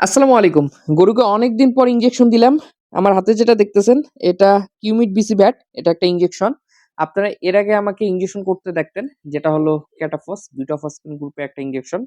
আসসালামু আলাইকুম। গরুকে অনেকদিন পর ইনজেকশন দিলাম। আমার হাতে যেটা দেখতেছেন এটা কিউমিড বিসি ব্যাট এটা একটা ইনজেকশন। আপনারা এর আগে আমাকে ইনজেকশন করতে দেখতেন। যেটা হলো ক্যাটাফস, বিউটাফসফিন গ্রুপে একটা ইনজেকশন।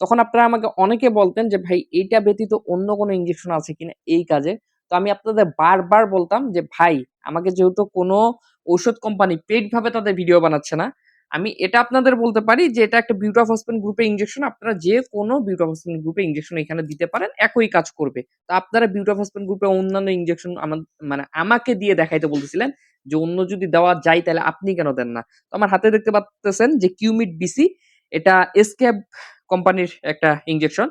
তখন আপনারা আমাকে অনেকে বলতেন যে, "ভাই এইটা ব্যতীত অন্য কোনো ইনজেকশন আছে কিনা এই কাজে?" তো আমি আপনাদের বারবার বলতাম যে, "ভাই আমাকে যেহেতু কোনো ঔষধ কোম্পানি পেইড ভাবে তাদের ভিডিও বানাচ্ছে না, আমি এটা আপনাদের বলতে পারি যে এটা একটা বিউটাফসফিন গ্রুপের ইনজেকশন। আপনারা যেকোনো বিউটাফসফিন গ্রুপের ইনজেকশন এখানে দিতে পারেন। একই কাজ করবে। তো আপনারা বিউটাফসফিন গ্রুপে অন্যান্য ইনজেকশন আমা মানে আমাকে দিয়ে দেখাইতে বলতেছিলেন যে, "অন্য যদি দেওয়া যায় তাহলে আপনি কেন দেন না?" তো আমার হাতে দেখতে পারতেছেন যে কিউমিড বিসি এটা এসকেপ কোম্পানির একটা ইনজেকশন।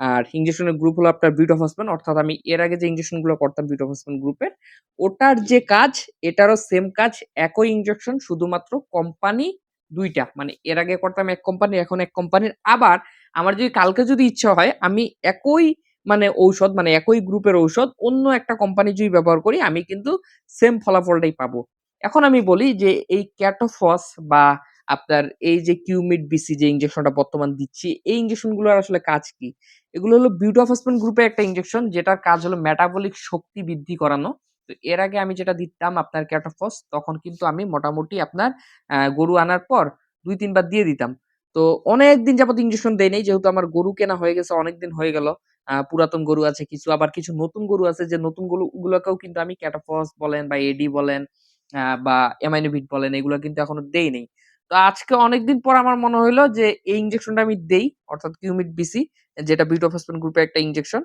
আর ইনজেকশনের গ্রুপ হলো আপনার বিউটাফসফিন অর্থাৎ আমি এর আগে যে ইনজেকশনগুলো করতাম বিউটাফসফিন গ্রুপের, ওটার যে কাজ এটারও সেম কাজ। একই ইনজেকশন শুধুমাত্র কোম্পানি ২ টা। মানে এর আগে করতাম এক কোম্পানির, এখন এক কোম্পানির। আবার আমার যদি কালকে যদি ইচ্ছা হয় আমি একই মানে ঔষধ মানে একই গ্রুপের ঔষধ অন্য একটা কোম্পানি যদি ব্যবহার করি আমি কিন্তু সেম ফলাফলটাই পাবো। এখন আমি বলি যে এই ক্যাটোফস বা আপনার এই যে কিউমিড বিসি যে ইনজেকশনটা বর্তমান দিচ্ছি, এই ইনজেকশনগুলোর আসলে কাজ কি? এগুলো হলো বিউটাফসফিন গ্রুপের একটা ইঞ্জেকশন যেটার কাজ হলো মেটাবলিক শক্তি বৃদ্ধি করানো। তো এর আগে আমি যেটা দিতাম আপনার ক্যাটাফস তখন কিন্তু আমি মোটামুটি আপনার গরু আনার পর দুই তিনবার দিয়ে দিতাম। তো অনেক দিন যাবত ইঞ্জেকশন দেই নাই। যেহেতু আমার গরু কেনা হয়ে গেছে অনেকদিন হয়ে গেল। পুরাতন গরু আছে কিছু, আবার কিছু নতুন গরু আছে যে নতুন গরু গুলাকেও কিন্তু আমি ক্যাটাফস বলেন বা এডি বলেন বা এমাইনোভিট বলেন এগুলো কিন্তু এখনও দেই নাই। তো আজকে অনেকদিন পর আমার মনে হলো যে এই ইনজেকশনটা আমি দেই, অর্থাৎ কিউমিট বিসি যেটা বিউটাফসফিন গ্রুপের একটা ইঞ্জেকশন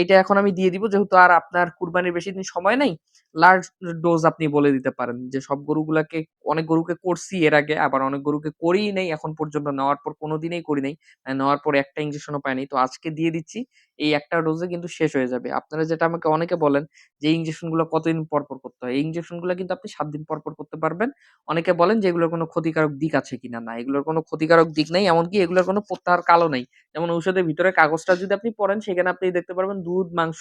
এটা এখন আমি দিয়ে দিব, যেহেতু আর আপনার কুরবানির বেশি দিন সময় নাই। লার্জ ডোজ আপনি বলে দিতে পারেন যে সব গরুগুলাকে অনেক গরুকে করছি এর আগে আবার অনেক গরুকে করিই নাই এখন পর্যন্ত নেওয়ার পর কোনদিনই করি নাই। নেওয়ার পর একটা ইনজেকশনও পাই নাই। তো আজকে দিয়ে দিচ্ছি। এই একটা ডোজে কিন্তু শেষ হয়ে যাবে। আপনারা যেটা আমাকে অনেকে বলেন যে এই ইনজেকশনগুলো কতদিন পর, পর করতে হয়? এই ইনজেকশনগুলা কিন্তু আপনি সাত দিন পর, পর করতে পারবেন। অনেকে বলেন যে এগুলোর কোনো ক্ষতিকারক দিক আছে কিনা? না, এগুলোর কোনো ক্ষতিকারক দিক নাই। এমনকি এগুলোর কোনো প্রত্যাহার কালও নাই। যেমন ঔষধের ভিতরে কাগজটা যদি আপনি পড়েন সেখানে আপনি দেখতে পারবেন দুধ, মাংস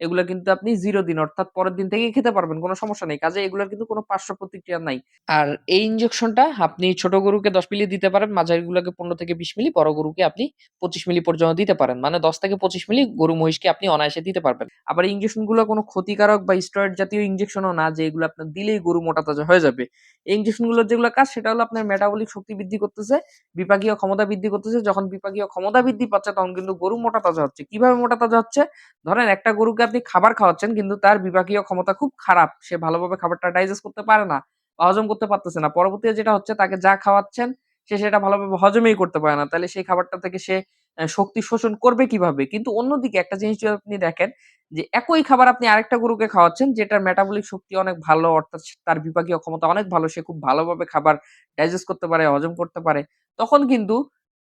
এগুলা কিন্তু আপনি জিরো দিন অর্থাৎ পরের দিন থেকে খেতে পারবেন। কোনো সমস্যা নেই। কাজে এগুলার কিন্তু কোনো পার্শ্ব প্রতিক্রিয়া নাই। আর এই ইনজেকশনটা আপনি ছোট গরুকে ১০ মিলি দিতে পারেন, মাঝারিগুলোকে ১৫ থেকে ২০ মিলি, বড় গরুকে আপনি ২৫ মিলি পর্যন্ত দিতে পারেন। মানে ১০ থেকে ২৫ মিলি গরু মহিষকে আপনি অনায়াসে দিতে পারবেন। আবার এই ইনজেকশনগুলো কোনো ক্ষতিকারক বা স্টেরয়েড জাতীয় ইনজেকশনও না যে এগুলো আপনার দিলেই গরু মোটা তাজা হয়ে যাবে। এই ইনজেকশনগুলোর যেগুলো কাজ সেটা হলো আপনার মেটাবলিক শক্তি বৃদ্ধি করতেছে, বিপাকীয় ক্ষমতা বৃদ্ধি করতেছে। যখন বিপাকীয় ক্ষমতা বৃদ্ধি পাচ্ছে তখন কিন্তু গরু মোটা তাজা হচ্ছে। কীভাবে মোটা তাজা হচ্ছে? ধরেন একটা গরুকে আপনি খাবার খাওয়াচ্ছেন কিন্তু তার বিপাকীয় ক্ষমতা খুব খারাপ। সে ভালোভাবে খাবারটা ডাইজেস্ট করতে পারে না বা হজম করতে পারতেছে না। পরবর্তীতে যেটা হচ্ছে তাকে যা খাওয়াচ্ছেন সে সেটা ভালোভাবে হজমই করতে পারে না। তাহলে সেই খাবারটা থেকে সে শক্তি শোষণ করবে কীভাবে? কিন্তু অন্যদিকে একটা জিনিস যদি আপনি দেখেন যে একই খাবার আপনি আরেকটা গরুকে খাওয়াচ্ছেন যেটার মেটাবলিক শক্তি অনেক ভালো অর্থাৎ তার বিভাগীয় ক্ষমতা অনেক ভালো। সে খুব ভালোভাবে খাবার ডাইজেস্ট করতে পারে, হজম করতে পারে। তখন কিন্তু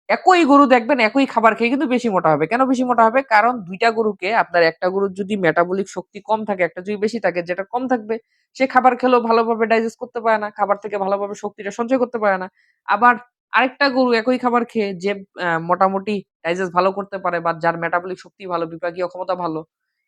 একই গরু দেখবেন একই খাবার খেয়ে কিন্তু বেশি মোটা হবে। কেন বেশি মোটা হবে? কারণ দুইটা গরুকে আপনার একটা গরুর যদি মেটাবলিক শক্তি কম থাকে, একটা যদি বেশি থাকে, যেটা কম থাকবে সে খাবার খেলেও ভালোভাবে ডাইজেস্ট করতে পারে না। খাবার থেকে ভালোভাবে শক্তিটা সঞ্চয় করতে পারে না। আবার আরেকটা গরু একই খাবার খেয়ে যে মোটামুটি ডাইজেস্ট ভালো করতে পারে বা যার মেটাবলিক শক্তি ভালো, বিপাকীয় ক্ষমতা ভালো,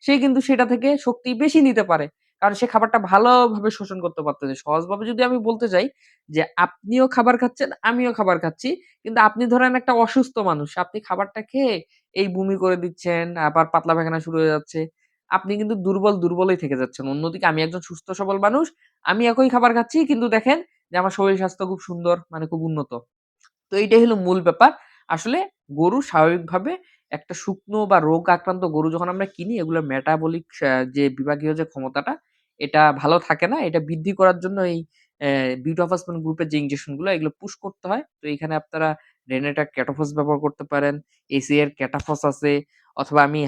সে কিন্তু সেটা থেকে শক্তি বেশি নিতে পারে। কারণ সে খাবারটা ভালোভাবে শোষণ করতে পারতেছে। সহজভাবে যদি আমি বলতে চাই যে আপনিও খাবার খাচ্ছেন, আমিও খাবার খাচ্ছি। কিন্তু আপনি ধরেন একটা অসুস্থ মানুষ। আপনি খাবারটা খেয়ে এই বমি করে দিচ্ছেন, আবার পাতলা পায়খানা শুরু হয়ে যাচ্ছে। আপনি কিন্তু দুর্বল, দুর্বলই থেকে যাচ্ছেন। অন্যদিকে আমি একজন সুস্থ সবল মানুষ। আমি একই খাবার খাচ্ছি কিন্তু দেখেন যে আমার শরীর স্বাস্থ্য খুব সুন্দর মানে খুব উন্নত। তো এইটাই হলো মূল ব্যাপার। আসলে গরু স্বাভাবিকভাবে একটা শুকনো বা রোগ আক্রান্ত গরু যখন আমরা কিনি, এগুলোর মেটাবলিক যে বিভাগীয় যে ক্ষমতাটা, এটা ভালো থাকে না। এটা বৃদ্ধি করার জন্য এই অ্যা বিউটাফসফিন গ্রুপের যে ইনজেকশনগুলো, এগুলো পুশ করতে হয়। তো এখানে আপনারা রেনেটা ক্যাটোফস ব্যবহার করতে পারেন। এসিআই এর ক্যাটাফস আছে, অথবা আমি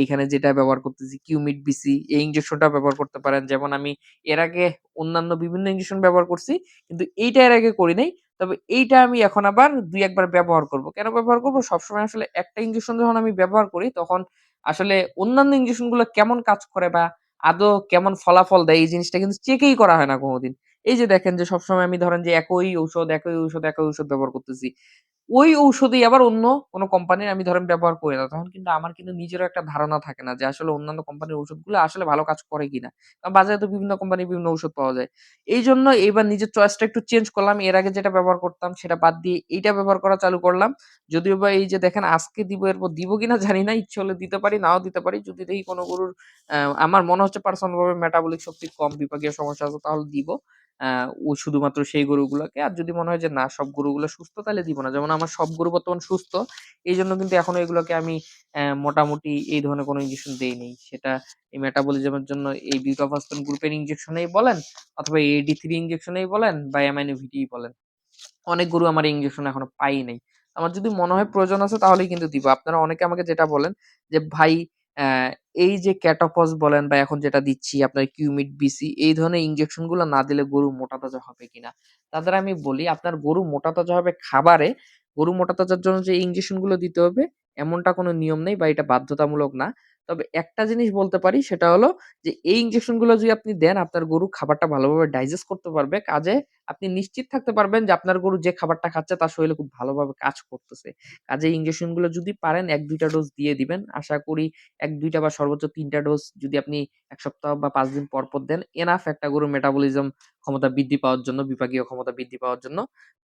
এইখানে যেটা ব্যবহার করতেছি কিউমিড বিসি এই ইনজেকশনটা ব্যবহার করতে পারেন। যেমন আমি এর আগে অন্যান্য বিভিন্ন ইঞ্জেকশন ব্যবহার করছি। কিন্তু এইটা এর আগে করি নাই। তবে এইটা আমি এখন আবার দুই একবার ব্যবহার করব। কেন ব্যবহার করব? সবসময় আসলে একটা ইনজেকশন যখন আমি ব্যবহার করি তখন আসলে অন্যান্য ইনজেকশনগুলো কেমন কাজ করে বা আদৌ কেমন ফলাফল দেয় এই জিনিসটা কিন্তু চেকই করা হয় না কোনোদিন এই যে দেখেন যে সবসময় আমি ধরেন যে একই ঔষধ, একই ঔষধ, একই ঔষধ ব্যবহার করতেছি। ওই ঔষধেই আবার অন্য কোনো কোম্পানির আমি ধরেন ব্যবহার করি না। তখন কিন্তু আমার কিন্তু নিজেরও একটা ধারণা থাকে না যে আসলে অন্যান্য কোম্পানির ঔষধগুলো আসলে ভালো কাজ করে কিনা। কারণ বাজারে তো বিভিন্ন কোম্পানির বিভিন্ন ঔষধ পাওয়া যায়। এই জন্য এইবার নিজের চয়েসটা একটু চেঞ্জ করলাম। এর আগে যেটা ব্যবহার করতাম সেটা বাদ দিয়ে এইটা ব্যবহার করা চালু করলাম। যদিও বা এই যে দেখেন আজকে দিব এরপর দিব কিনা জানি না। ইচ্ছে হলে দিতে পারি, নাও দিতে পারি। যদি দেখি কোনো গরুর আমার মনে হচ্ছে পার্সোনাল ভাবে মেটাবলিক শক্তি কম, বিপাকীয় সমস্যা আছে তাহলে দিব। ও শুধুমাত্র সেই গরুগুলাকে। আর যদি মনে হয় যে, না, সব গরুগুলো সুস্থ, তাহলে দিব না। যেমন আমার সব গরু বর্তমান সুস্থ। এই জন্য কিন্তু এখনও এগুলোকে আমি মোটামুটি এই ধরনের কোনো ইনজেকশন দেই নাই। সেটা এই মেটাবলিজমের জন্য এই বিউটাফসফেন গ্রুপের ইনজেকশনেই বলেন, অথবা AD3 ইনজেকশনেই বলেন, বা অ্যামাইনো ভিটিই বলেন। অনেক গরু আমার এই ইনজেকশন এখনও পাই নাই। আমার যদি মনে হয় প্রয়োজন আছে, তাহলেই কিন্তু দিব। আপনারা অনেকে আমাকে যেটা বলেন যে, ভাই এই যে ক্যাটাফস বলেন বা এখন যেটা দিচ্ছি আপনার কিউমিড বিসি এই ধরনের ইনজেকশনগুলো না দিলে গরু মোটা তাজা হবে কিনা? তাদের আমি বলি আপনার গরু মোটা তাজা হবে খাবারে, গরু মোটা তাজার জন্য যে ইনজেকশনগুলো দিতে হবে এমনটা কোনো নিয়ম নেই বা এটা বাধ্যতামূলক না। তবে একটা জিনিস বলতে পারি সেটা হলো যে এই ইনজেকশনগুলো যদি আপনি দেন আপনার গরু খাবারটা ভালোভাবে ডাইজেস্ট করতে পারবে। কাজে আপনি নিশ্চিত থাকতে পারবেন যে আপনার গরু যে খাবারটা খাচ্ছে তার শরীরে খুব ভালোভাবে কাজ করতেছে। কাজেই ইনজেকশনগুলো যদি পারেন ১-২ টা ডোজ দিয়ে দিবেন। আশা করি ১-২ টা বা সর্বোচ্চ ৩ টা ডোজ যদি আপনি ১ সপ্তাহ বা ৫ দিন পর, পর দেন এনাফ একটা গরুর মেটাবলিজম ক্ষমতা বৃদ্ধি পাওয়ার জন্য, বিপাকীয় ক্ষমতা বৃদ্ধি পাওয়ার জন্য।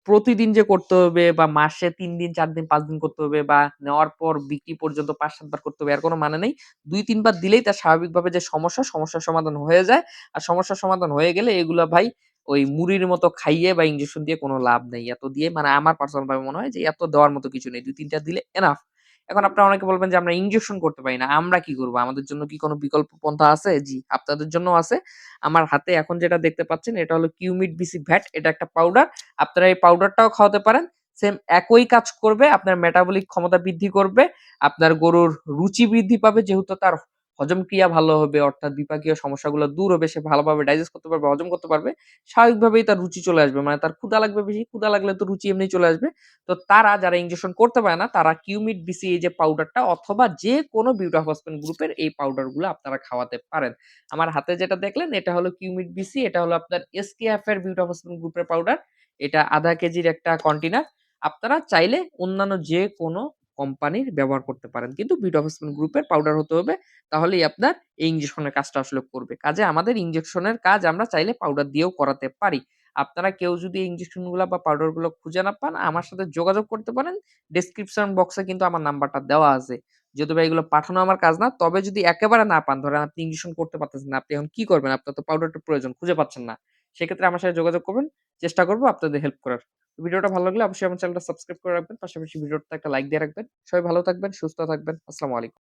প্রতিদিন যে করতে হবে বা মাসে ৩ দিন, ৪ দিন, ৫ দিন করতে হবে বা নেওয়ার পর বিক্রি পর্যন্ত ৫-৭ করতে হবে এর কোনো মানে নেই। দুই তিনবার দিলেই তার স্বাভাবিকভাবে যে সমস্যা, সমস্যার সমাধান হয়ে যায়। আর সমস্যার সমাধান হয়ে গেলে এগুলা ভাই ওই মুড়ির মতো খাইয়ে বা ইনজেকশন দিয়ে কোনো লাভ নেই। এত দিয়ে মানে আমার পার্সোনাল ভাবে মনে হয় যে এত দেওয়ার মতো কিছু নেই। ২-৩ টা দিলে এনাফ। এখন আপনারা অনেকে বলবেন যে আমরা ইনজেকশন করতে পারি না। আমরা কি করব আমাদের জন্য কি কোনো বিকল্প পন্থা আছে? জি, আপনাদের জন্য আছে। আমার হাতে এখন যেটা দেখতে পাচ্ছেন এটা হলো কিউমিড বিসি ভ্যাট। এটা একটা পাউডার। আপনারা এই পাউডারটাও খাওয়াতে পারেন। সেম একই কাজ করবে। আপনার মেটাবলিক ক্ষমতা বৃদ্ধি করবে। আপনার গরুর রুচি বৃদ্ধি পাবে যেহেতু তার হজম ক্রিয়া ভালো হবে অর্থাৎ বিপাকীয় সমস্যাগুলো দূর হবে। সে ভালোভাবে ডাইজেস্ট করতে পারবে, হজম করতে পারবে। স্বাভাবিকভাবেই তার রুচি চলে আসবে। মানে তার ক্ষুধা লাগবে বেশি। ক্ষুদা লাগলে তো রুচি এমনি চলে আসবে। তো তারা যারা ইনজেকশন করতে পারে না তারা কিউমিড বিসি এই যে পাউডারটা অথবা যে যেকোনো বিউটাফসফেন গ্রুপের এই পাউডারগুলো আপনারা খাওয়াতে পারেন। আমার হাতে যেটা দেখলেন এটা হলো কিউমিড বিসি। এটা হলো আপনার এসকেএফ এর বিউটাফসফেন গ্রুপের পাউডার। এটা ১/২ কেজির একটা কন্টেইনার। আপনারা চাইলে অন্যান্য যেকোনো কোম্পানির ব্যবহার করতে পারেন। কিন্তু বিউটাফসফেন গ্রুপের পাউডার হতে হবে। তাহলেই আপনার এই ইনজেকশনের কাজটা আসলে করবে। কাজে আমাদের ইনজেকশনের কাজ আমরা চাইলে পাউডার দিয়েও করাতে পারি। আপনারা কেউ যদি ইনজেকশন বা পাউডারগুলো খুঁজে না পান আমার সাথে যোগাযোগ করতে পারেন। ডেসক্রিপশন বক্সে কিন্তু আমার নাম্বারটা দেওয়া আছে। যদিও বা এগুলো পাঠানো আমার কাজ না। তবে যদি একেবারে না পান, ধরেন আপনি ইঞ্জেকশন করতে পারতেছেন না। আপনি এখন কি করবেন? আপনার তো পাউডারটা প্রয়োজন, খুঁজে পাচ্ছেন না। সেক্ষেত্রে আমার সাথে যোগাযোগ করবেন। চেষ্টা করব আপনাদের হেল্প করার। ভিডিওটা ভালো লাগলে অবশ্যই আমার চ্যানেলটা সাবস্ক্রাইব করে রাখবেন। পাশাপাশি ভিডিওটা একটা লাইক দিয়ে রাখবেন। সবাই ভালো থাকবেন, সুস্থ থাকবেন। আসসালামু আলাইকুম।